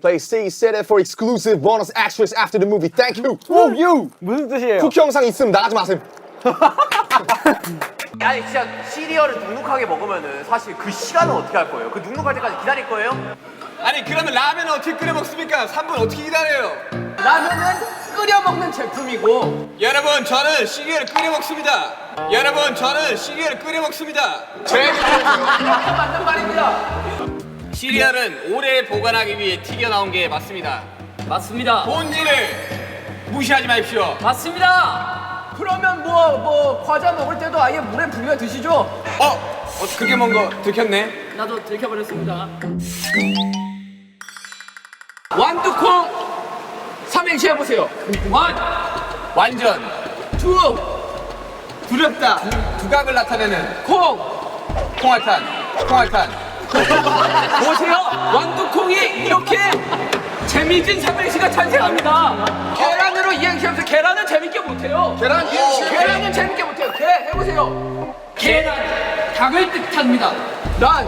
Play stay set it for exclusive bonus extras after the movie. Thank you. 오, 유! 무슨 뜻이에요? 쿠키 영상 있음 나가지 마세요. 아니 진짜 시리얼을 눅눅하게 먹으면은 사실 그 시간은 어떻게 할 거예요? 그 눅눅할 때까지 기다릴 거예요? 아니 그러면 라면은 어떻게 끓여 먹습니까? 3분 어떻게 기다려요? 라면은 끓여 먹는 제품이고 여러분 저는 시리얼을 끓여 먹습니다. 여러분 저는 시리얼을 끓여 먹습니다. 이렇게 맞는 말입니다. 시리얼은 오래 보관하기 위해 튀겨 나온 게 맞습니다. 맞습니다. 본질을 무시하지 마십시오. 맞습니다. 그러면 뭐 뭐 과자 먹을 때도 아예 물에 불려 드시죠? 어? 어 그게 뭔가 들켰네. 나도 들켜버렸습니다. 완두콩 삼행시 해보세요. 원, 완전 투, 두렵다. 두각을 나타내는 콩. 콩알탄. 콩알탄. 보세요. 완두콩이 이렇게 재미진 삼행시가 탄생합니다. 계란으로 이행시 하면서 계란은 재밌게 못해요. 계란 이행시. 계란은 재밌게 못해요. 계 해보세요. 계란, 닭을 뜻합니다. 란.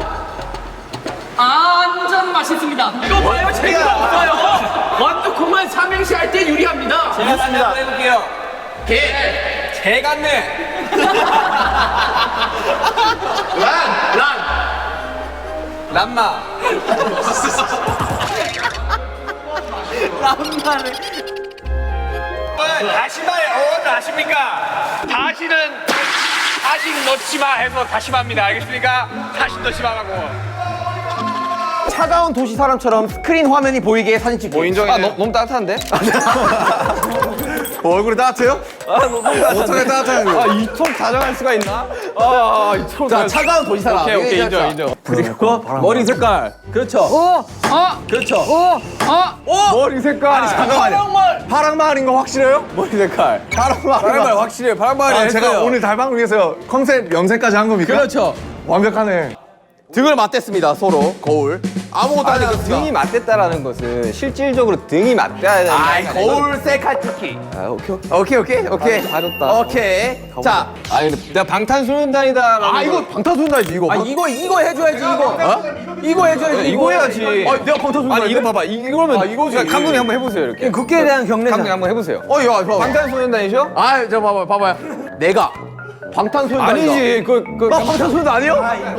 완전 맛있습니다. 이거 봐요. 재미가 없어요. 완두콩은 삼행시 할 때 유리합니다. 제가 다시 한번 해볼게요. 개. 개 같네. 란. 란. 람마. 람마를. 다시마의 어원을 아십니까? 다시는 다시 넣지 마 해서 다시마입니다. 알겠습니까? 다시 넣지 마라고. 차가운 도시 사람처럼 스크린 화면이 보이게 사진 찍기. 뭐 인정이네. 아, 너, 너무 따뜻한데? 뭐 얼굴이 따뜻해요? 아, 너무 따뜻한데. 어떻게 따뜻한 거? 아, 이쪽 다정할 수가 있나? 아, 이쪽. 자, 차가운 도시 사람. 오케이 오케이 인정 인정. 그리고 머리 색깔. 그렇죠. 어, 어, 그렇죠. 어, 어. 머리 색깔. 아니, 잠깐만요. 파랑말. 파랑말인 거 확실해요? 머리 색깔. 파랑말. 파랑말 확실해요. 파랑말이 아, 제가 오늘 달방을 위해서 컨셉 염색까지 한 겁니까? 그렇죠. 완벽하네. 등을 맞댔습니다, 서로. 거울. 아무것도 안 아니 그 했습니다. 등이 맞댔다라는 것은 실질적으로 등이 맞대야 되는 아이, 게 아니라 거울 셀카 찍기. 아, 오케이 오케이, 오케이 오케이, 오케이. 다 줬다. 오케이. 자, 근데 내가 방탄소년단이다 아, 이거 방탄소년단이지, 이거. 아 이거 이거 해줘야지 이거 어? 이거 해줘야지 이거 해야지. 아, 내가 방탄소년단. 아니 이거 봐봐 이거면 아, 이거지. 감독님 한번 해보세요 이렇게 국기에 대한 경례. 감독님 한번 해보세요 어, 야, 봐봐. 방탄소년단이죠? 아, 저 봐봐, 봐봐요. 내가 방탄소년단. 아니지 그, 그 나 방탄소년단 아니요?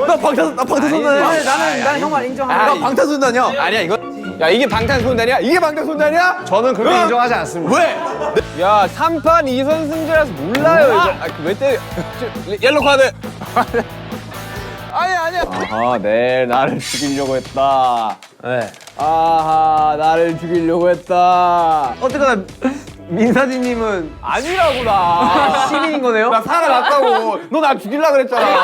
나 방탄, 나 방탄소년단이야. 아니지. 나는, 나는 형만 인정하는 아니. 나 방탄소년단이야. 아니야 이거 야 이게 방탄소년단이야? 이게 방탄소년단이야? 저는 그렇게 인정하지 않습니다. 왜? 야 3판 2선승제라서 몰라요 이거 아, 왜 때려 옐로 카드 아니야, 아니야. 아, 네, 나를 죽이려고 했다. 네. 아하, 나를 죽이려고 했다. 어쨌거나 민사진님은 아니라고, 나. 시민인 거네요? 나 살아났다고. 너 나 죽이려고 그랬잖아. 야,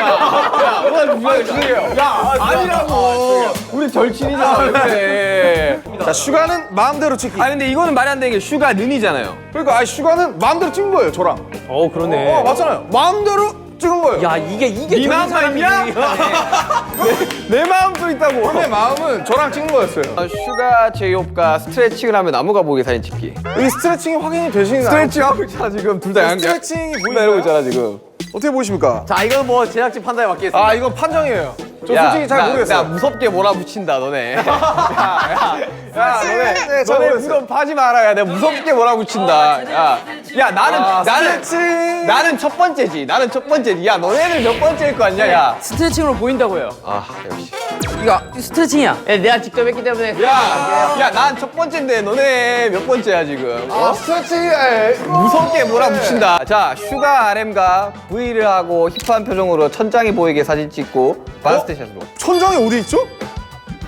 야, 너나 죽이려고 그랬잖아. 야, 아니라고. 우리 절친이잖아, 왜 그래. 자, 슈가는 마음대로 찍기. 아, 근데 이거는 말이 안 되는 게 슈가 는이잖아요. 그러니까 아, 슈가는 마음대로 찍은 거예요, 저랑. 어, 그러네. 어, 맞잖아요. 마음대로 찍은 거예요. 야, 이게, 이게. 네 마음이야? 내, 내 마음도 있다고. 내 마음은 저랑 찍은 거였어요. 어, 슈가 제이홉과 스트레칭을 하면 나무가 보게 사진 찍기. 이 스트레칭이 확인이 되시나요? 스트레칭 하고 있잖아, 지금. 둘 다. 스트레칭이 둘다 보이나요? 이러고 있잖아, 지금. 어떻게 보십니까? 자, 이건 뭐 제작진 판단에 맡기겠습니다. 아, 이건 판정이에요. 저 야, 솔직히 잘 나- 모르겠어요. 나 무섭게 몰아붙인다 너네. 야, 야, 야, 너네, 네, 잘 너네. 무덤 파지 마라. 야, 내가 무섭게 몰아붙인다. 야, 야, 나는 나는 스트레칭. 나는 첫 번째지. 나는 첫 번째지. 야, 너네들 몇 번째일 거 아니야, 야. 스트레칭으로 보인다고요. 아, 역시. 이거 스트레칭이야. 예, 내가 직접 했기 때문에. 야, 야, 난 첫 번째인데 너네 몇 번째야 지금? 아, 어? 스트레칭. 에, 무섭게 몰아붙인다. 자, 슈가 RM과 V를 하고 힙한 표정으로 천장이 보이게 사진 찍고 반스테이션으로. 천장이 어디 있죠?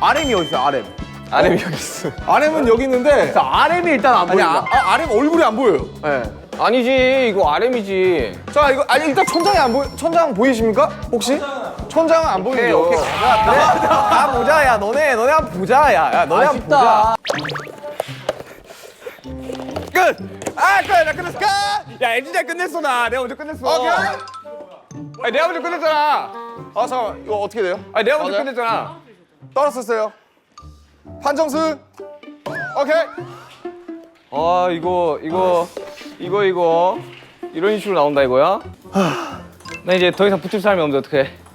RM이 어딨어, RM? RM 여기 있어. RM은 여기 있는데. 자, RM이 일단 안 아니, 보인다. 아, 아, RM 얼굴이 안 보여요. 네. 아니지, 이거 RM이지. 자, 이거 아니 일단 천장이 안 보여. 천장 보이십니까? 혹시? 천장은 안 오케이, 보이죠. 오케이. 야, 그래. 다 보자, 야. 너네, 너네 한 번 보자, 야. 야, 너네 한 번 보자. 끝! 아, 끝! 나 끝냈어, 끝! 야, 엔진잘 끝냈어, 나. 내가 먼저 끝냈어. 오케이. 아니, 내가 먼저 끝냈잖아. 아, 잠깐 이거 어떻게 돼요? 아니, 내가 먼저 맞아요? 끝냈잖아. 떨었었어요. 판정승. 오케이. 아, 이거, 이거, 이거, 이거. 이런 식으로 나온다, 이거야? 나 이제 더 이상 붙을 사람이 없는데, 어떡해.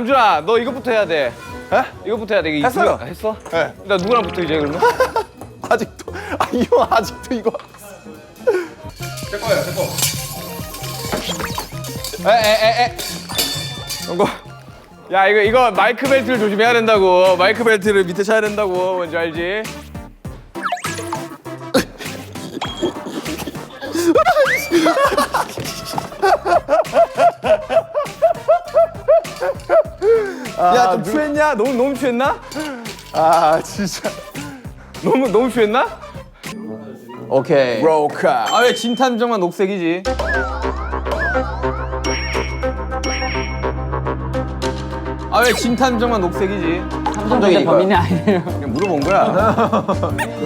남준아, 너 이것부터 해야 돼. 이거부터 해야 돼. 이거 했어요. 누가- 했어? 네. 나 누구랑 붙어 이제 그러면? 아직도 아이 형 아직도 이거 에에에에. 이거. 야 이거 이거 마이크 벨트를 조심해야 된다고. 마이크 벨트를 밑에 차야 된다고. 뭔지 알지? 취했냐? 너무 너무 취했나? 아 진짜 너무 너무 취했나? 오케이. 로카 아 왜 진탐정만 녹색이지? 아 왜 진탐정만 녹색이지? 탐정인데 범인이 아니에요. 그냥 물어본 거야.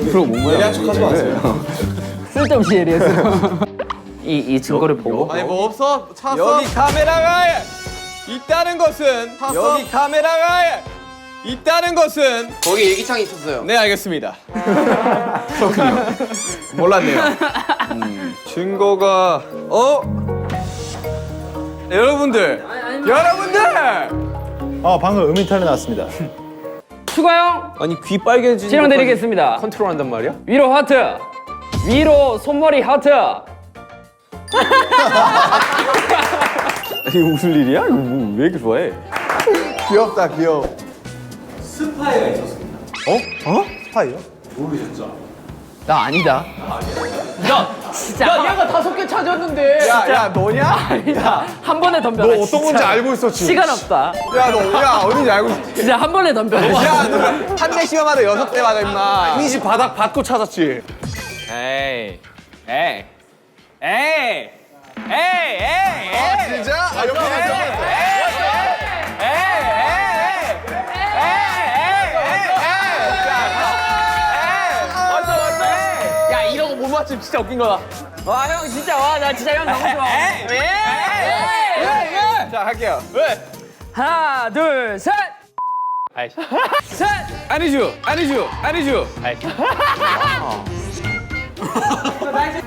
물어본 거야. 하지 마세요 쓸데없이 예리해서. 이, 이 증거를 보고. 아니 뭐 없어? 찾았어? 여기 카메라가 있다는 것은 여기 카메라가 있다는 것은 거기 얘기창이 있었어요. 네 알겠습니다. 그렇군요. 몰랐네요. 음, 증거가 어? 여러분들, 여러분들. 아 방금 음이탈이 났습니다 추가형 아니 귀 빨개지는 실험 드리겠습니다. 컨트롤한단 말이야? 위로 하트. 위로 손머리 하트. 이거 무슨 일이야? 이거 뭐, 왜 이렇게 좋아해? 귀엽다 귀여워 스파이가 있었습니다 어? 어? 스파이요? 나 아니다. 야, 진짜. 야, 얘가 다섯 개 찾았는데. 야, 야 너냐? 아니다. 한 번에 덤벼. 너 어떤 건지 알고 있었지? 시간 없다. 야 너 야 어딘지 알고 있었지? 진짜 한 번에 덤벼. 한 대씩만 받아 여섯 대 받아 임마. 이미지 바닥 받고 찾았지 에이, 에이, 에이, 에이, 에이, 에이. 진짜? 아 옆에 앉아 야, 이런 거못 맞추면 진짜 웃긴 거다. 와, 형 진짜 와, 나 진짜 형 너무 좋아. 자 할게요. 하나, 둘, 셋. 셋. 아니죠, 아니죠, 아니죠.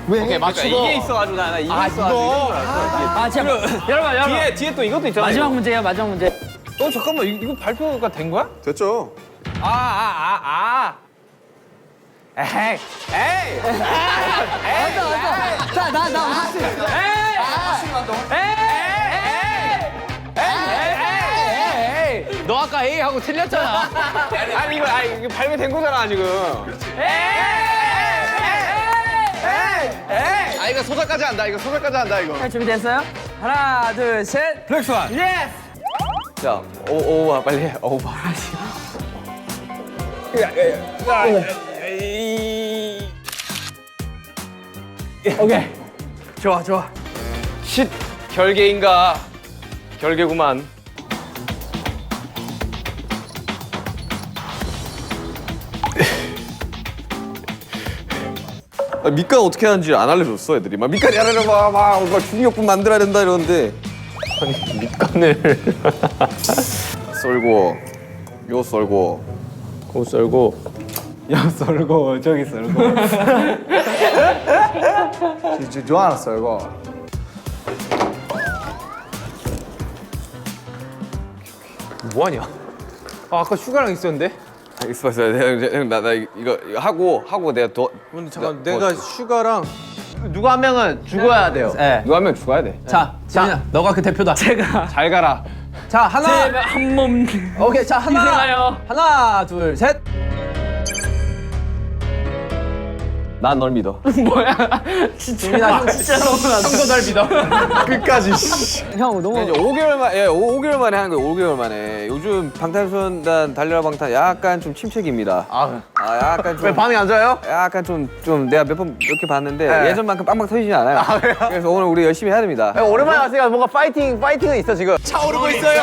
오케이 맞추고 이게 있어가지고 나, 나 이게 있어가지고. 아, 진짜. 여러분, 여러분. 뒤에 뒤에 또 이것도 있잖아. 마지막 문제예요, 마지막 문제. 이거. 어 잠깐만 이거, 이거 발표가 된 거야? 됐죠 아, 아, 아, 아. 에이, 에이. 자, 나, 나, 하트. 너 아까 A 하고 틀렸잖아. 아니 이거 아 이거 발매된 거잖아 지금. 아 이거 소설까지 한다 이거 소설까지 한다 이거 준비됐어요? 하나, 둘, 셋. 블랙스완. 예스. 자, 오, 오와 빨리 해. 오바. 오케이. 좋아, 좋아. 쉿 결계인가? 결계구만. 아, 밑간 어떻게 하는지 안 알려줬어 애들이. 막 밑간이 하려면 막, 막, 막 중력분 만들어야 된다 이러는데. 아니 밑간을. 썰고. 요 썰고. 고 썰고. 야 썰고 저기 썰고. 진짜 좋아하나 썰고. 뭐하냐? 아 아까 슈가랑 있었는데? 있어 있어 내가 나, 나 이거, 이거 하고 하고 내가 더 근데 잠깐 내가 슈가랑 누구 한 명은 죽어야 돼요. 네. 누가 한 명 죽어야 돼. 자, 자, 너가 그 대표다. 제가 잘 가라. 자 하나. 한 몸. 오케이 자 하나. 하나 둘 셋. 난 널 믿어. 뭐야? 진짜. 진짜 너무나. 형도 날 믿어. 끝까지 씨. 형 너무 이제 5개월 만, 예, 5, 개월 만에 하는 거예요. 5개월 만에. 요즘 방탄소년단 달려라 방탄 약간 좀 침체기입니다. 아, 약간 좀. 왜 반응이 안 좋아요? 약간 좀, 좀 내가 몇 번 이렇게 봤는데 예전만큼 빵빵 터지진 않아요. 그래서 오늘 우리 열심히 해야 됩니다. 오랜만에 왔으니까 뭔가 파이팅, 파이팅은 있어 지금. 차오르고 있어요.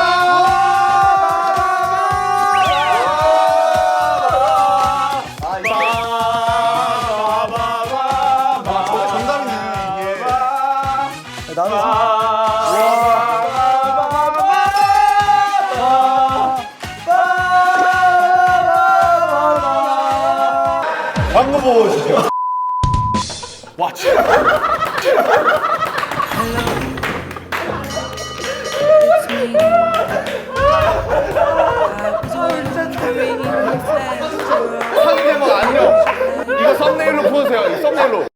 아직 안 쳤다. 상대방 안녕. 이거 썸네일로 보세요. 이 썸네일로.